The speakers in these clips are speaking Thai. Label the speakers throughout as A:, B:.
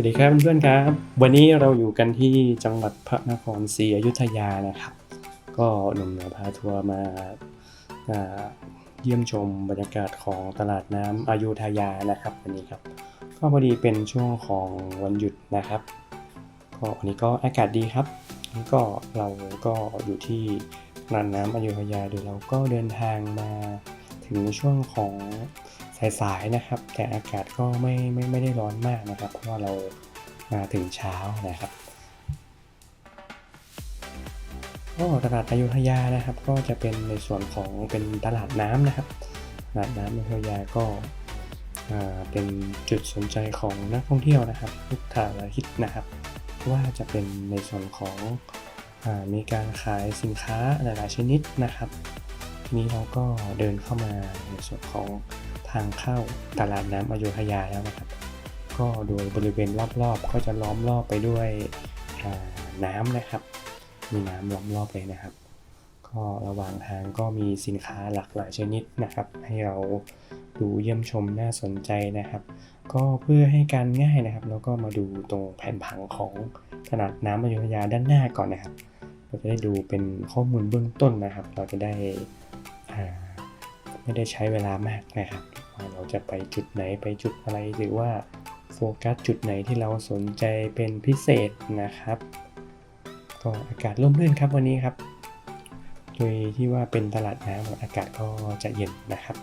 A: วัสดีครับเพื่อนๆครับ วันนี้เราอยู่กันที่จังหวัดพระนครศรีอยุธยานะครับ ก็หนุ่มเหนือพาทัวร์มาาเยี่ยมชมบรรยากาศของตลาดน้ำอยุธยานะครับวันนี้ครับ ก็พอดีเป็นช่วงของวันหยุดนะครับ ก็วันนี้ก็อากาศดีครับนี่ก็เราก็อยู่ที่ตลาดน้ำอยุธยาโดยเราก็เดินทางมาถึงช่วงของ สายๆนะครับ แต่อากาศก็ไม่ไม่ไม่ได้ร้อนมากนะครับ เพราะว่าเรามาถึงเช้านะครับก็ตลาดอยุธยานะครับ ก็จะเป็นในส่วนของเป็นตลาดน้ำนะครับตลาดน้ำอยุธยาก็เป็นจุดสนใจของนักท่องเที่ยวนะครับ ทุกทางอาทิตย์นะครับ ว่าจะเป็นในส่วนของอมีการขายสินค้าหลายๆชนิดนะครับ ทีนี้เราก็เดินเข้ามาในส่วนของ ทางเข้าตลาดน้ำอยุธยาแล้วนะครับ ก็โดยบริเวณรอบๆ ก็จะล้อมรอบไปด้วยน้ำนะครับ มีน้ำล้อมรอบเลยนะครับ ก็ระหว่างทางก็มีสินค้าหลากหลายชนิดนะครับ ให้เราดูเยี่ยมชมน่าสนใจนะครับ ก็เพื่อให้การง่ายนะครับ แล้วก็มาดูตรงแผนผังของตลาดน้ำอยุธยาด้านหน้าก่อนนะครับ เราจะได้ดูเป็นข้อมูลเบื้องต้นนะครับ เราจะได้อ่า ไม่ได้ใช้เวลามากนะครับว่าเราจะไปจุดไหนไปจุดอะไรหรือว่าโฟกัสจุดไหนที่เราสนใจเป็นพิเศษนะครับก็อากาศร่มรื่นครับวันนี้ครับ โดยที่ว่าเป็นตลาดน้ำอากาศก็จะเย็นนะครับ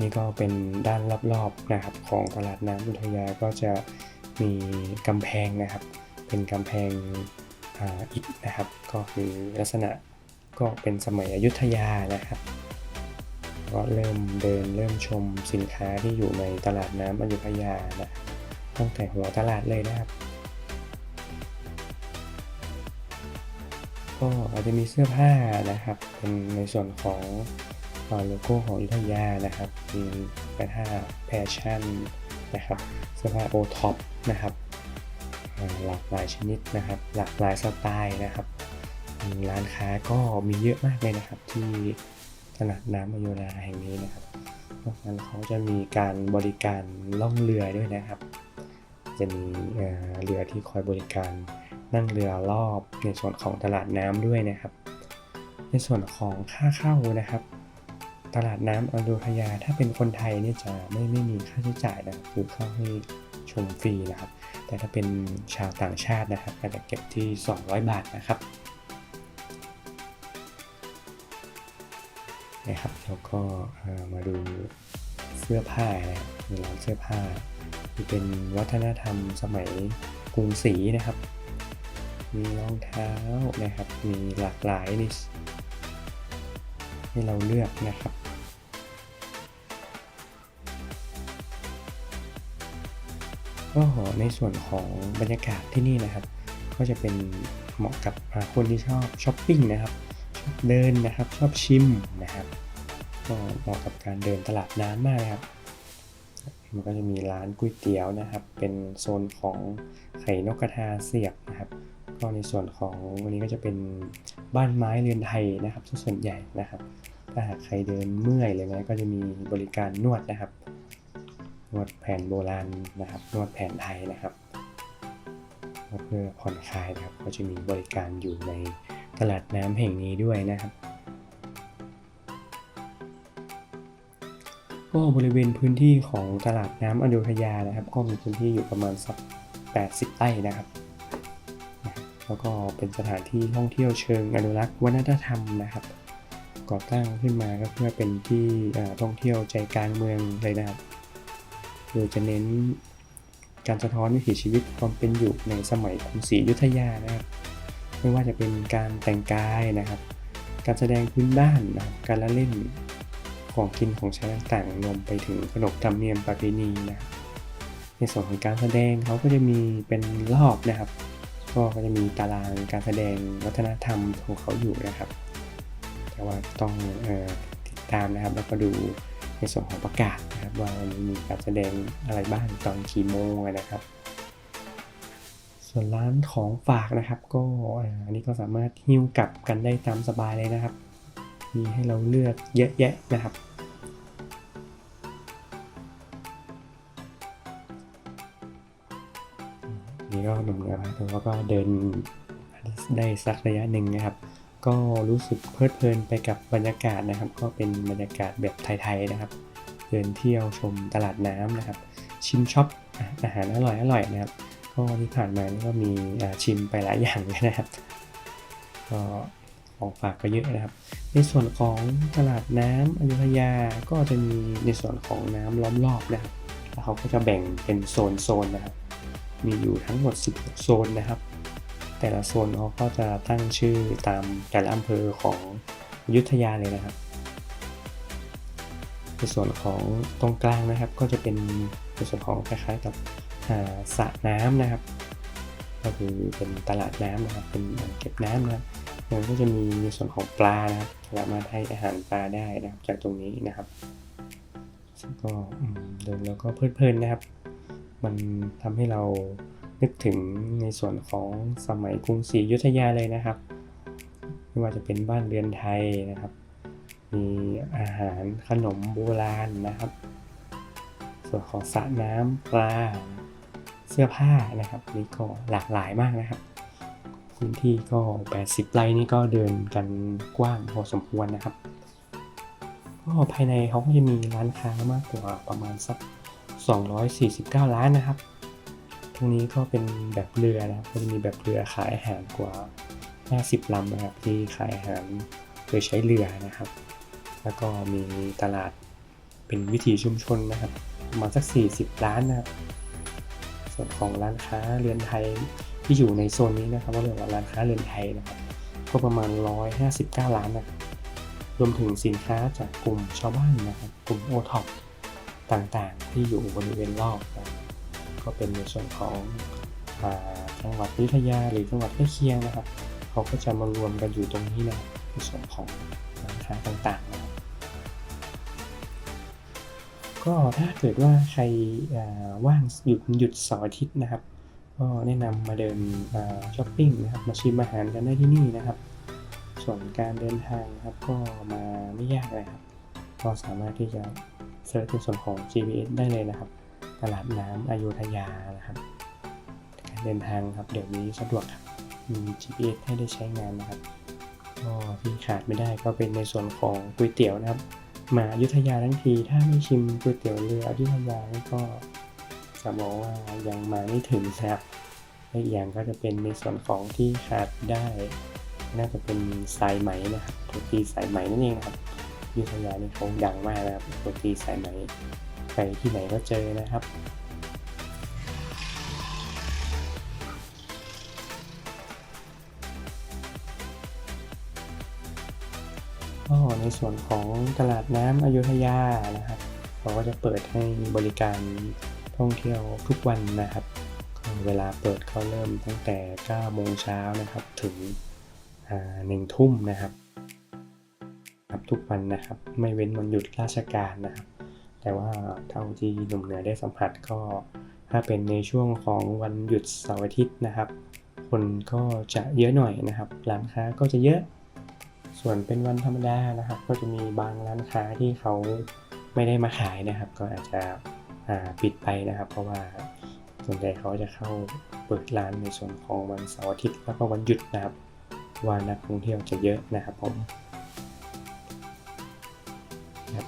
A: นี่ก็เป็นด้านรอบๆนะครับ ของตลาดน้ำอุทยาก็จะมีกำแพงนะครับ เป็นกำแพงอิฐนะครับ ก็คือลักษณะ ก็เป็นสมัยอยุธยานะครับ ก็เริ่มเดินเริ่มชมสินค้าที่อยู่ในตลาดน้ำอยุธยานะตั้งแต่หัวตลาดเลยนะครับ ก็อาจจะมีเสื้อผ้านะครับ เป็นในส่วนของโลโก้ของอยุธยานะครับมีเสื้อผ้าแฟชั่นนะครับเสื้อผ้าโอท็อปนะครับหลากหลายชนิดนะครับ หลากหลายสไตล์นะครับ ร้านค้าก็มีเยอะมากเลยนะครับ ที่ตลาดน้ำอยุธยาแห่งนี้นะครับนอกนั้นเขาจะมีการบริการล่องเรือด้วยนะครับ จะมีเรือที่คอยบริการนั่งเรือรอบในส่วนของตลาดน้ำด้วยนะครับ ในส่วนของค่าเข้านะครับ ตลาดน้ำอโยธยาถ้าเป็นคนไทยเนี่ยจะไม่ไม่มีค่าใช้จ่ายนะครับคือเข้าให้ชมฟรีนะครับ แต่ถ้าเป็นชาวต่างชาตินะครับก็จะเก็บที่ 200 บาทนะครับ นะครับแล้วก็มาดูเสื้อผ้านะครับมีร้านเสื้อผ้าที่เป็นวัฒนธรรมสมัยกรุงศรีนะครับ มีรองเท้านะครับ มีหลากหลายในให้เราเลือกนะครับก็ในส่วนของบรรยากาศที่นี่นะครับ ก็จะเป็นเหมาะกับคนที่ชอบช้อปปิ้งนะครับ เดินนะครับชอบชิมนะครับก็เหมาะกับการเดินตลาดน้ำมากนะครับ มันก็จะมีร้านก๋วยเตี๋ยวนะครับ เป็นโซนของไข่นกกระทาเสียบนะครับ ก็ในส่วนของวันนี้ก็จะเป็นบ้านไม้เรือนไทยนะครับส่วนใหญ่นะครับถ้าหากใครเดินเมื่อยอะไรเลยนะก็จะมีบริการนวดนะครับ นวดแผนโบราณนะครับ นวดแผนไทยนะครับเพื่อผ่อนคลายนะครับ ก็จะมีบริการอยู่ใน ตลาดน้ำแห่งนี้ด้วยนะครับก็บริเวณพื้นที่ของตลาดน้ำอโยธยานะครับ ก็มีพื้นที่อยู่ประมาณสัก 80 ไร่นะครับ แล้วก็เป็นสถานที่ท่องเที่ยวเชิงอนุรักษ์วัฒนธรรมนะครับ ก่อตั้งขึ้นมาก็เพื่อเป็นที่ท่องเที่ยวใจกลางเมืองเลยนะครับ โดยจะเน้นการสะท้อนวิถีชีวิตความเป็นอยู่ในสมัยกรุงศรีอยุธยานะครับ ไม่ว่าจะเป็นการแต่งกายนะครับ การแสดงพื้นบ้านนะครับการละเล่นของกินของใช้ต่างๆรวมไปถึงขนบธรรมเนียมประเพณีนะครับในส่วนของการแสดงเขาก็จะมีเป็นรอบนะครับ ก็จะมีตารางการแสดงวัฒนธรรมของเขาอยู่นะครับ แต่ว่าต้องออติดตามนะครับ แล้วก็ดูในส่วนของประกาศนะครับว่ามีการแสดงอะไรบ้างตอนกี่โมงนะครับ ส่วนร้านของฝากนะครับ ก็อันนี้ก็สามารถหิ้วกลับกันได้ตามสบายเลยนะครับ มีให้เราเลือกเยอะแยะนะครับนี่ก็หนุ่มเหนือมาแต่ว่าก็เดินได้สักระยะหนึ่งนะครับ ก็รู้สึกเพลิดเพลินไปกับบรรยากาศนะครับ ก็เป็นบรรยากาศแบบไทยๆนะครับ เดินเที่ยวชมตลาดน้ำนะครับ ชิมช็อปอาหารอร่อยอร่อยนะครับ ก็ที่ผ่านมานี่ก็มีชิมไปหลายอย่างเลยนะครับ ก็ของฝากก็เยอะนะครับ ในส่วนของตลาดน้ำอยุธยาก็จะมีในส่วนของน้ำล้อมรอบนะครับแล้วเขาก็จะแบ่งเป็นโซนโซนๆนะครับ มีอยู่ทั้งหมด 16 โซนนะครับ แต่ละโซนเขาก็จะตั้งชื่อตามแต่ละอำเภอของอยุธยาเลยนะครับ ในส่วนของตรงกลางนะครับก็จะเป็นในส่วนของคล้ายๆกับ สระน้ำนะครับ ก็คือเป็นตลาดน้ำนะครับ เป็นเก็บน้ำนะครับมันก็จะมีในส่วนของปลานะครับสามารถให้อาหารปลาได้นะครับ จากตรงนี้นะครับก็เดินแล้วก็เพลิดเพลินนะครับ มันทำให้เรานึกถึงในส่วนของสมัยกรุงศรีอยุธยาเลยนะครับ ไม่ว่าจะเป็นบ้านเรือนไทยนะครับ มีอาหารขนมโบราณนะครับ ส่วนของสระน้ำปลา เสื้อผ้านะครับนี่ก็หลากหลายมากนะครับพื้นที่ก็ 80 ไร่นี่ก็เดินกันกว้างพอสมควรนะครับก็ภายในเขาก็จะมีร้านค้ามากกว่าประมาณสัก 249ล้านนะครับ ตรงนี้ก็เป็นแบบเรือนะครับก็จะมีแบบเรือขายอาหารกว่า 50ลำนะครับ ที่ขายอาหารโดยใช้เรือนะครับ แล้วก็มีตลาดเป็นวิถีชุมชนนะครับประมาณสัก 40ล้านนะครับ ส่วนของร้านค้าเรือนไทยที่อยู่ในโซนนี้นะครับก็เรียกว่าร้านค้าเรือนไทยนะครับก็ประมาณ 159 ล้านนะครับรวมถึงสินค้าจากกลุ่มชาวบ้านนะครับกลุ่มโอท็อปต่างๆ ที่อยู่บริเวณรอบนะก็เป็นในส่วนของอาจังหวัดอยุธยาหรือจังหวัดใกล้เคียงนะครับ เขาก็จะมารวมกันอยู่ตรงนี้นะครับในส่วนของร้านค้าต่างๆนะครับ ก็ถ้าเกิดว่าใครว่างหยุดหยุดเสาร์อาทิตย์นะครับ ก็แนะนำมาเดินช้อปปิ้งนะครับ มาชิมอาหารกันได้ที่นี่นะครับ ส่วนการเดินทางนะครับก็มาไม่ยากเลยครับ ก็สามารถที่จะเซิร์ชในส่วนของ GPS ได้เลยนะครับ ตลาดน้ำอยุธยานะครับ การเดินทางครับเดี๋ยวนี้สะดวกครับมี GPS ให้ได้ใช้งานนะครับก็ที่ขาดไม่ได้ก็เป็นในส่วนของก๋วยเตี๋ยวนะครับ มาอยุธยาทั้งที ถ้าไม่ชิมก๋วยเตี๋ยวเรืออยุธยานี่ก็จะบอกว่ายังมาไม่ถึงนะครับและอีกอย่างก็จะเป็นในส่วนของที่ขาดได้ น่าจะเป็นสายไหมนะครับโรตีสายไหมนั่นเองครับยุธยานี่เขาดังมากนะครับโรตีสายไหมไปที่ไหนก็เจอนะครับ ก็ในส่วนของตลาดน้ำอยุธยานะครับเขาก็จะเปิดให้บริการท่องเที่ยวทุกวันนะครับ เวลาเปิดเขาเริ่มตั้งแต่ 9 โมงเช้านะครับ ถึงหนึ่งทุ่มนะครับครับทุกวันนะครับ ไม่เว้นวันหยุดราชการนะครับ แต่ว่าเท่าที่หนุ่มเหนือได้สัมผัสก็ถ้าเป็นในช่วงของวันหยุดเสาร์อาทิตย์นะครับ คนก็จะเยอะหน่อยนะครับ ร้านค้าก็จะเยอะ ส่วนเป็นวันธรรมดานะครับ ก็จะมีบางร้านค้าที่เขาไม่ได้มาขายนะครับ ก็อาจจะปิดไปนะครับ เพราะว่าส่วนใหญ่เขาจะเข้าเปิดร้านในส่วนของวันเสาร์อาทิตย์แล้วก็วันหยุดนะครับ ว่านักท่องเที่ยวจะเยอะนะครับผมครับ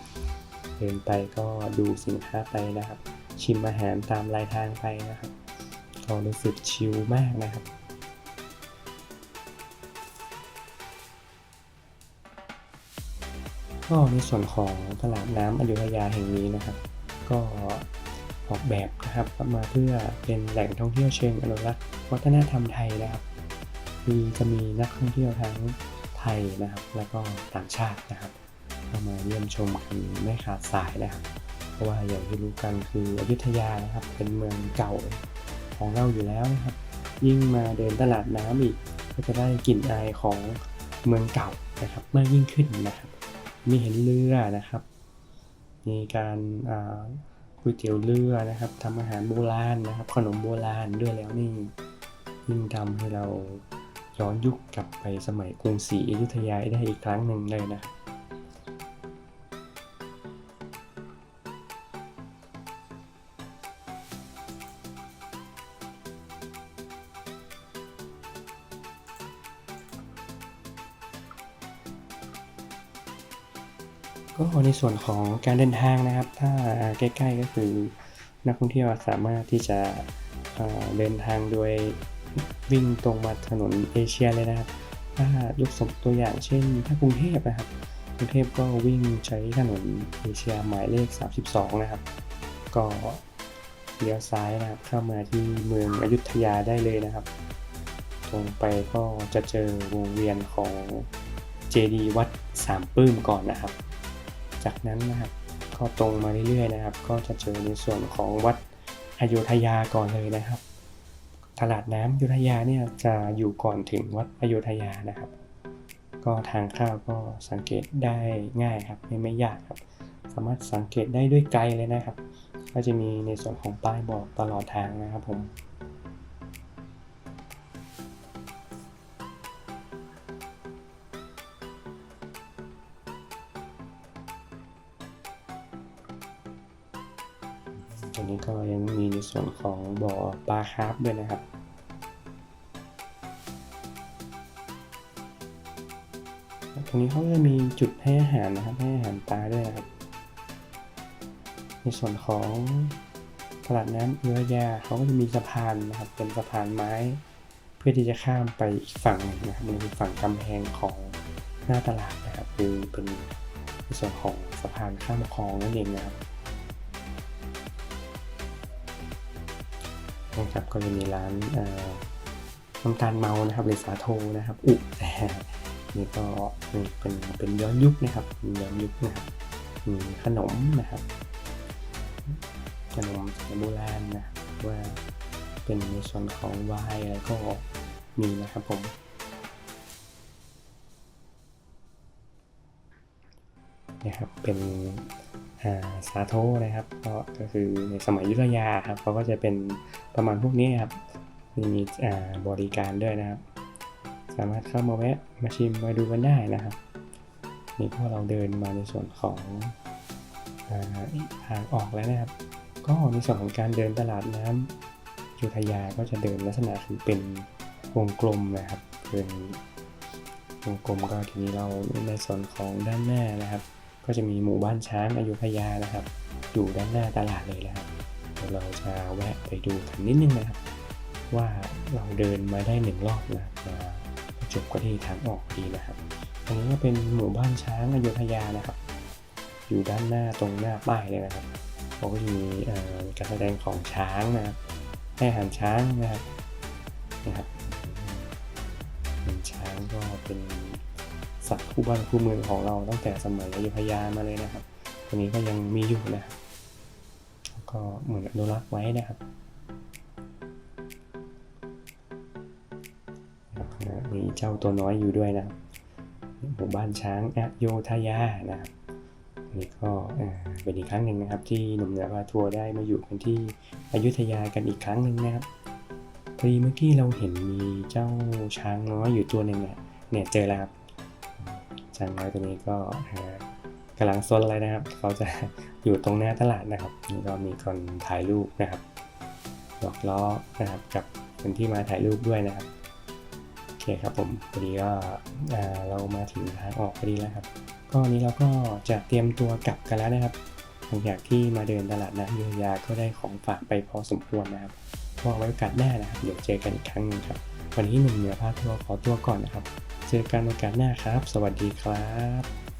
A: เดินไปก็ดูสินค้าไปนะครับ ชิมอาหารตามรายทางไปนะครับก็รู้สึกชิลมากนะครับ ก็ในส่วนของตลาดน้ำอยุธยาแห่งนี้นะครับ ก็ออกแบบนะครับมาเพื่อเป็นแหล่งท่องเที่ยวเชิงอนุรักษ์วัฒนธรรมไทยนะครับมีจะมีนักท่องเที่ยวทั้งไทยนะครับ แล้วก็ต่างชาตินะครับเข้ามาเยี่ยมชมกันไม่ขาดสายนะครับเพราะว่าอย่างที่รู้กันคืออยุธยานะครับ เป็นเมืองเก่าของเราอยู่แล้วนะครับ ยิ่งมาเดินตลาดน้ำอีกก็จะได้กลิ่นอายของเมืองเก่านะครับมากยิ่งขึ้นนะครับ มีเห็นเรือนะครับ มีการก๋วยเตี๋ยวเรือนะครับทำอาหารโบราณนะครับ ขนมโบราณด้วยแล้วนี่ยิ่งทำให้เราย้อนยุคกลับไปสมัยกรุงศรีอยุธยาได้อีกครั้งหนึ่งเลยนะครับ ก็ในส่วนของการเดินทางนะครับ ถ้าใกล้ๆก็คือนักท่องเที่ยวสามารถที่จะเดินทางโดยวิ่งตรงมาถนนเอเชียเลยนะครับ ถ้ายกสมตัวอย่างเช่น ถ้ากรุงเทพนะครับ กรุงเทพก็วิ่งใช้ถนนเอเชียหมายเลข 32 นะครับ ก็เลี้ยวซ้ายนะครับ เข้ามาที่เมืองอยุธยาได้เลยนะครับ ตรงไปก็จะเจอวงเวียนของเจดีย์วัดสามปื้มก่อนนะครับ จากนั้นนะครับก็ตรงมาเรื่อยๆนะครับ ก็จะเจอในส่วนของวัดอโยธยาก่อนเลยนะครับ ตลาดน้ำอยุธยาเนี่ยจะอยู่ก่อนถึงวัดอโยธยานะครับ ก็ทางเข้าก็สังเกตได้ง่ายครับไม่ไม่ยากครับ สามารถสังเกตได้ด้วยไกลเลยนะครับ ก็จะมีในส่วนของป้ายบอกตลอดทางนะครับผม ของบ่อปลาคาร์ฟด้วยนะครับตรงนี้เขาจะมีจุดให้อาหารนะครับให้อาหารปลาด้วยนะครับ ในส่วนของตลาดน้ำเอื้อยาเขาก็จะมีสะพานนะครับ เป็นสะพานไม้ เพื่อที่จะข้ามไปอีกฝั่งหนึ่งนะครับมันคือฝั่งกำแพงของหน้าตลาดนะครับ คือเป็นในส่วนของสะพานข้ามคลองนั่นเองนะครับ นะครับก็จะมีร้านน้ำตาลเมานะครับหรือสาโทนะครับอุ่นี่ก็นี่เป็นเป็นย้อนยุคนะครับย้อนยุคนะครับมีขนมนะครับขนมสมัยโบราณนะว่าเป็นในส่วนของวน์อะไรก็มีนะครับผมนะครับเป็น สาโทนะครับก็ก็คือในสมัยยุทธยาครับเขาก็จะเป็นประมาณพวกนี้ครับ มีบริการด้วยนะครับ สามารถเข้ามาแวะมาชิมมาดูกันได้นะครับ นี่พอเราเดินมาในส่วนของทางออกแล้วนะครับ ก็ในส่วนของการเดินตลาดน้ำยุธยาก็จะเดินลักษณะคือเป็นวงกลมนะครับเป็นวงกลมก็ทีนี้เราในส่วนของด้านหน้านะครับ ก็จะมีหมู่บ้านช้างอยุธยานะครับ อยู่ด้านหน้าตลาดเลยนะครับเดี๋ยวเราจะแวะไปดูกันนิดนึงนะครับ ว่าเราเดินมาได้หนึ่งรอบนะมาจบก็ที่ทางออกดีนะครับอันนี้ก็เป็นหมู่บ้านช้างอยุธยานะครับ อยู่ด้านหน้าตรงหน้าป้ายเลยนะครับเขาก็จะมีการแสดงของช้างนะครับให้อาหารช้างนะครับนะครับเป็นช้างก็เป็น สัตว์คู่บ้านคู่เมืองของเราตั้งแต่สมัยอยุธยามาเลยนะครับ ตัวนี้ก็ยังมีอยู่นะครับก็เหมือนอนุรักษ์ไว้นะครับนะครับมีเจ้าตัวน้อยอยู่ด้วยนะครับหมู่บ้านช้างอโยธยานะครับนี่ก็อ่าเป็นอีกครั้งหนึ่งนะครับ ที่หนุ่มเหนือพาทัวร์ได้มาอยู่กันที่อยุธยากันอีกครั้งหนึ่งนะครับพอดีเมื่อกี้เราเห็นมีเจ้าช้างน้อยอยู่ตัวหนึ่งเนี่ยเนี่ยเจอแล้วครับ ช้างน้อยตัวนี้ก็กำลังซนเลยนะครับ เขาจะอยู่ตรงหน้าตลาดนะครับนี่ก็มีคนถ่ายรูปนะครับหยอกล้อนะครับกับคนที่มาถ่ายรูปด้วยนะครับโอเคครับผมพอดีก็เรามาถึงทางออกพอดีแล้วครับ ก็นนี้เราก็จะเตรียมตัวกลับกันแล้วนะครับหลังจากที่มาเดินตลาดน้ำอยุธยาก็ได้ของฝากไปพอสมควรนะครับก็ไว้โอกาสหน้านะครับ เดี๋ยวเจอกันอีกครั้งนึงครับ วันนี้หนุ่มเหนือพาทัวร์ขอตัวก่อนนะครับ เจอกันโอกาสหน้าครับ สวัสดีครับ